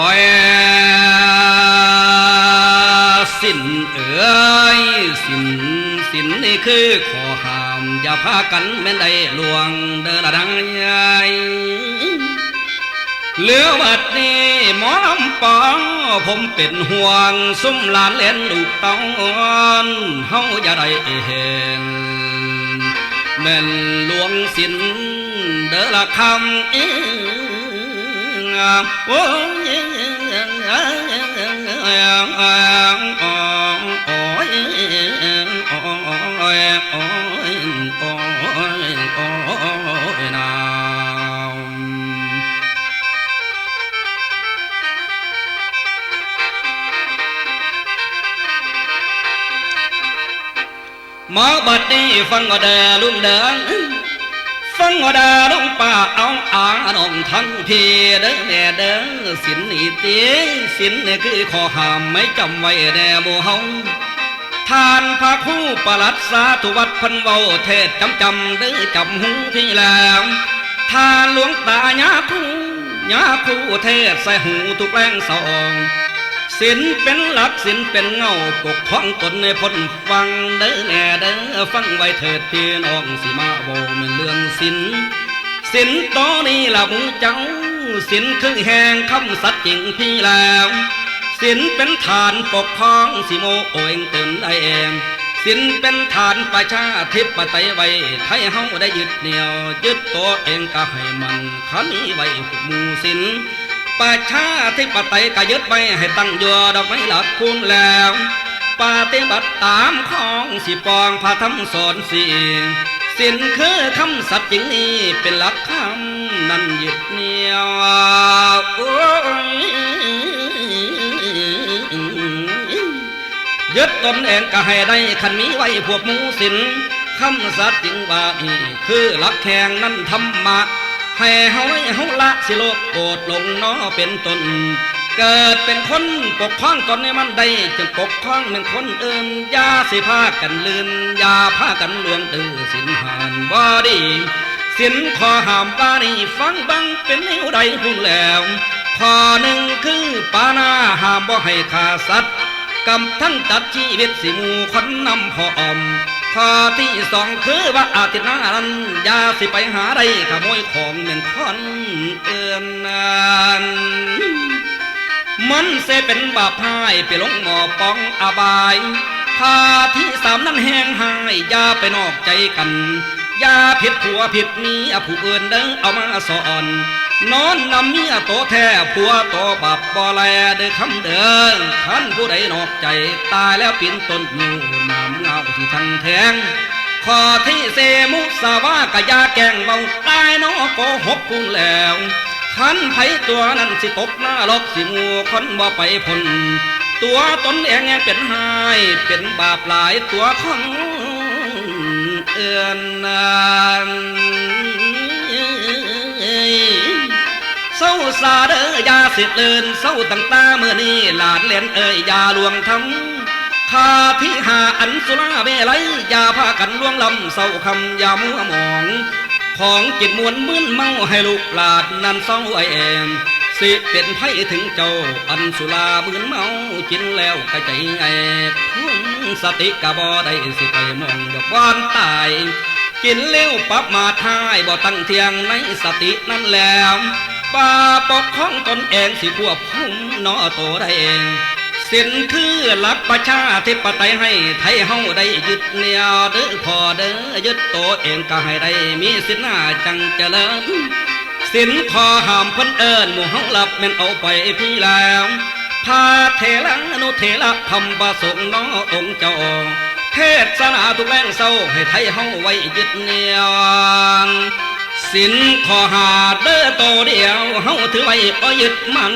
อยสินเอ๋ยสินสินนี่คือขอห้าม อย่าพากันแม่นได้ลวงเดินดังใหญ่เหลือวัดนี้หมอลำปองผมเป็นห่วงซุ่มหลานเล่นลูกเต้าเฮาอย่าได้เห็นแม่นหลวงสินเดอละคำเอ งโอ้ยนาวหมอบัดนี้ ฟังก็เดอลุงป่าเอาอาหนองทั้งพี่เด้อแม่เด้อสินนี่ตีสินนี่คือข้อห้ามไม่จำไว้แน่โมเฮาทานพระคู่ประหลัดสาธุวัดพันเวาเทศจำจำเด้อจำหูพี่แล้วทานหลวงตาญาคู่ญาคู่เทศใส่หูทุกแรงสอง สินเป็นหลักสินเป็นเงาปกพ้องตนในพ้นฟังเด้อแน่เด้อฟังไว้เถิดพี่น้องสิมาโวเป็นเรื่องสินสินตอนี้ละหมูเจ้าสินคือแหงคำสัตย์จริงพี่แล้วสินเป็นฐานปกครองสิโมโอเองเติมได้เองสินเป็นฐานประชาธิปไตยไว้ไทยเฮาได้ยึดเหนี่ยวยึดตัวเองก็ให้มันขันนี้ไว้หมู่สิน ประชาธิปไตยก็ยึดไว้ให้ตั้งอยู่ดอกไม้หลักคุณแล้วปฏิบัติตามของสิปองพระธรรมสอนสิสินคือคำสัตย์จริงนี้เป็นหลักคำนั้นยึดเหนี่ยวยึดตนเองก็ให้ได้ขันมีไว้พวกมูสินคำสัตย์จริงว่าคือหลักแข่งนั้นธรรมะ ให้เฮาไว้เฮาละสิโลกโกรธลงน้อเป็นตน เกิดเป็นคนปกครองตนในมันได้จึงปกครองเป็นคนอื่นอย่าสิพากันลืนอย่าพากันลวงตื้อสินหานบ่ดีสินขอห้ามว่านี่ฟังบังเป็นนิ้วใดพูดแล้วข้อหนึ่งคือปานาห้ามบ่ให้ฆ่าสัตว์กำทั้งตัดชีวิตสิมูคนนำพออม ข้อที่สองคือว่าอาทิตย์นั้นยาสิไปหาได้ขโมยของเหมือนคนเอินนานมันเสเป็นบาปพายไปลงหมอปองอบายข้าที่สามนั้นแห้งหายยาไปนอกใจกันยาผิดผัวผิดเมียผู้อื่นเด้อเอามาสอน นอนนำเมียโตแท้ผัวโตบาปบ่แลเด้อคำเดินท่านผู้ใดนอกใจตายแล้วปีนตนอยู่น้ำ เงาที่ทังแทงข้อที่เสมุสาวากะยาแกงเบาตายนอโกหกคุณแล้วขันไผตัวนั้นสิตกหน้าลอกสิหมูคนบ่ไปพ้นตัวตนเองเป็นหายเป็นบาปหลายตัวคนเอือนนานเศร้าสาเด้อยาสิเลินเศร้าตั้งตาเมื่อนี้หลานเล่นเอ่ยยาลวงทำ ข้าที่หาอันสุราเบลัยอย่าพากันล่วงลำเศร้าคำยามัวหมอง ของจิตมวนมึนเมาให้ลูกหลานนั้นเศร้าไอเองสิเป็นไพ่ถึงเจ้าอันสุรามืนเมากินแล้วก็ใจไอพุ่งสติกะบ่ได้สิไปมองดอกบอนตาย กินเลี้ยวปับมาทายบ่ตั้งเทียงในสตินั่นแล้วป่าปกของตนเองสิควบคุมนอโตได้เอง สินคือหลักประชาธิปไตยให้ไทยเฮาได้ยึดเหนี่ยวเด้อพอเด้อยึดตัวเองก็ให้ได้มีสินหน้าจังเจริญสินพอห้ามพ้นเอิญหมู่เฮาหลับแม่นเอาไปพี่แล้วพาเทลังอนุเทละคำประสงค์น้อองเจ้าเทศนาทุกแรงเศร้าให้ไทยเฮาไว้ยึดเหนี่ยวสินขอหาเด้อโตเดียวเฮาถือไว้บ่ยึดมัน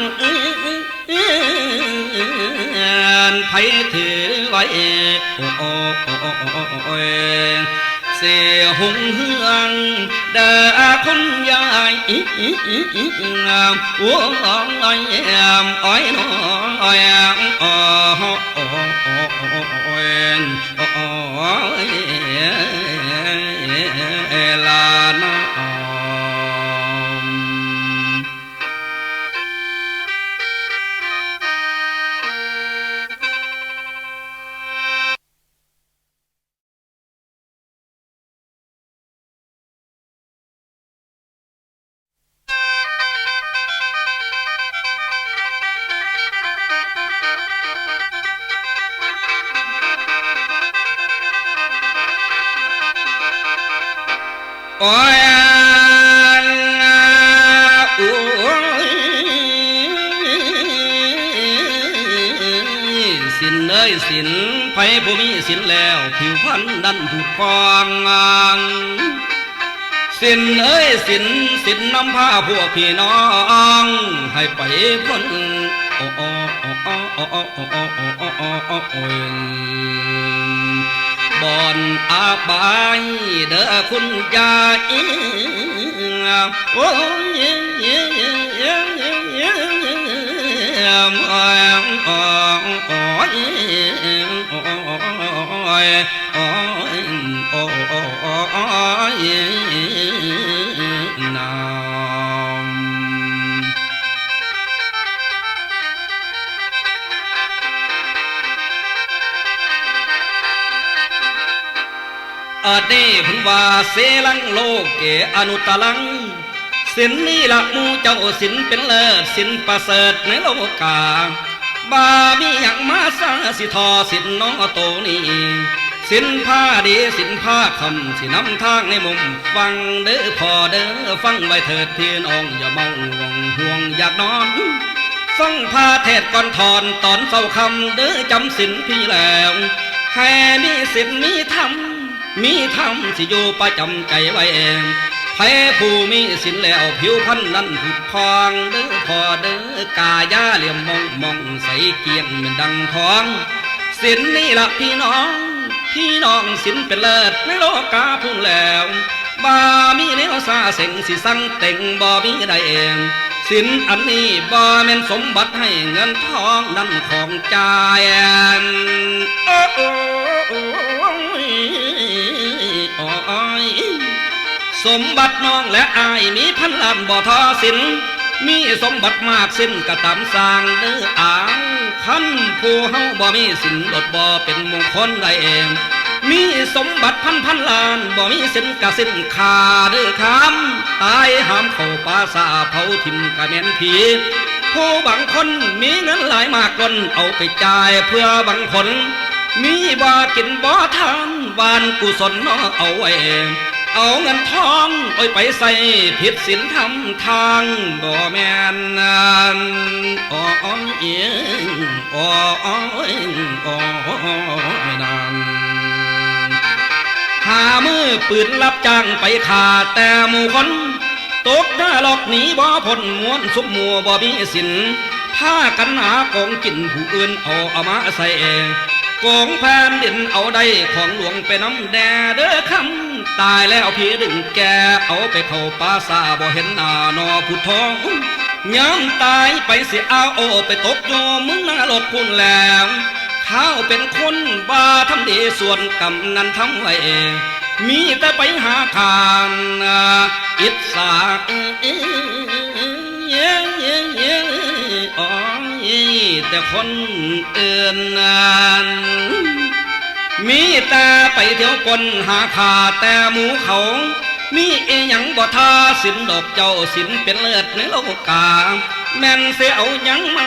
านไผถือไว้โอ้โอ้โอ้เสียหุงเฮืองเด้อคนยายโอ้อ้อยอ้อยน้อยอ้อโอ้โอ้โอ้โอ้โสินเอ้ยสินไผผู้มีสินแล้ว ผิวพรรณดันผูกคองสินเอ้ยสินสินนำพาพวกพี่น้อง ให้ไปพ้นโอ้โอ้โอ้โอ้โอ้โอ้โอ้โอ้โอ้ บ่อนอาบายเด้อคุณยายโอ้ยน อาเดพุนว่าเสลังโลกเกอนุตลังสินนี่ละมูเจ้าสินเป็นเลิศสินประเสริฐในโลกา บามีอย่างมาสาสิทอสินน้องโตนี่สินผ้าดีสินผ้าคำสินำทางในมุมฟังเด้อพอเด้อฟังไว้เถิดพี่น้องอย่าเมาห่วงห่วงอยากนอน ฟังพาเทศก่อนถอนตอนเศร้าคำเด้อจำสินพี่แล้วให้มีสินมีธรรม มีธรรมสิอยู่ประจำใจไว้เองใครผู้มีสินแล้วผิวพันนั้นผุดพองเด้อพอเด้อกายาเหลี่ยมมองมองใสเกียงเหมือนดังทองสินนี่ละพี่น้อง พี่น้องสินเป็นเลิศในโลกาพุ่งแล้วบามีแนวซาเสงสิสั่งเต็งบ่มีได้เองสินอันนี้บ่แม่นสมบัติให้เงินทองนั่นของใจโอ้ สมบัติน้องและอายมีพันล้านบ่ทอสิน มีสมบัติมากสิ้นกระตำสร้างเด้ออ้าวคันผู้เฮาบ่มีสินลดบ่เป็นมงคลได้เอง มีสมบัติพันพันล้านบ่มีสินกะสินขาเด้อคำตายหามเข้าป่าสาเผาทิมกะแม่นผีผู้บางคนมีเงินหลายมากล้นเอาไปจ่ายเพื่อบางผลมีบ่กินบ่ทานวานกุศลเนาะเอาไว้เอ เอาเงินทองโอ้ยไปใส่ผิดศีลทำทางบ่แม่นนั่นอ้อยเอียงอ้อยอ้อยนันหามือปืนรับจ้างไปขาแต่หมู่คนตกหน้าหลอกหนีบ่พ้นม้วนสุบมัวบ่มีสินผ้ากันหากองกินผู้อื่นเอาเอามาใส่เองกองแผ่นดินเอาได้ของหลวงไปน้ำแดเด้อคำ ตายแล้วพี่ดึงแกเอาไปเขาป่าซาบ่เห็นหน้านอผู้ทองย้ำตายไปเสิเอาโอไปตกโยมึงหน้าหลบพุ่นแล้วข้าวเป็นคนบ้าทำดีส่วนกำนั้นทำไว้เองมีแต่ไปหาทานอิสาเอ้ยเยเยอ๋อแต่คนเอื่นนั้น มีแต่ไปเที่ยวปนหาขาแต่หมูเขา มีเอหยังบ่ทาสินดอกเจ้าสินเป็นเลือดในโลกกา แม่นเสียเอาหยังมา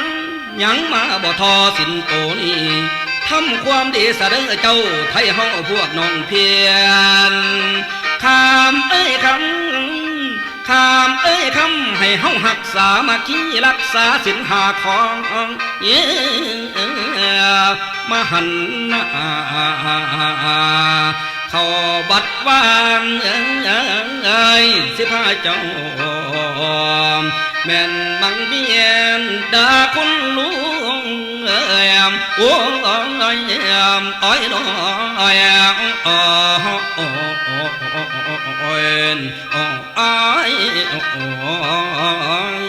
หยังมาบ่ทอสินโตนี้ทำความดีสะเด้อเจ้าไทยเฮาพวกน้องเพียนขามเอ้ยคำ ขามเอ้ยคำให้เฮาหักษามาคีรักษาสินหาของเย้มาหันนาขาบัดวานเอ้ยสิพาเจ้าแม่นมังเบียนดาคุณลุงเอ้ยโอ้ยอ้อยอ้อยน้อยอ้อย นอ้อยอ้อย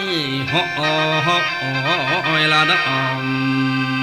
อ้อยลาดำ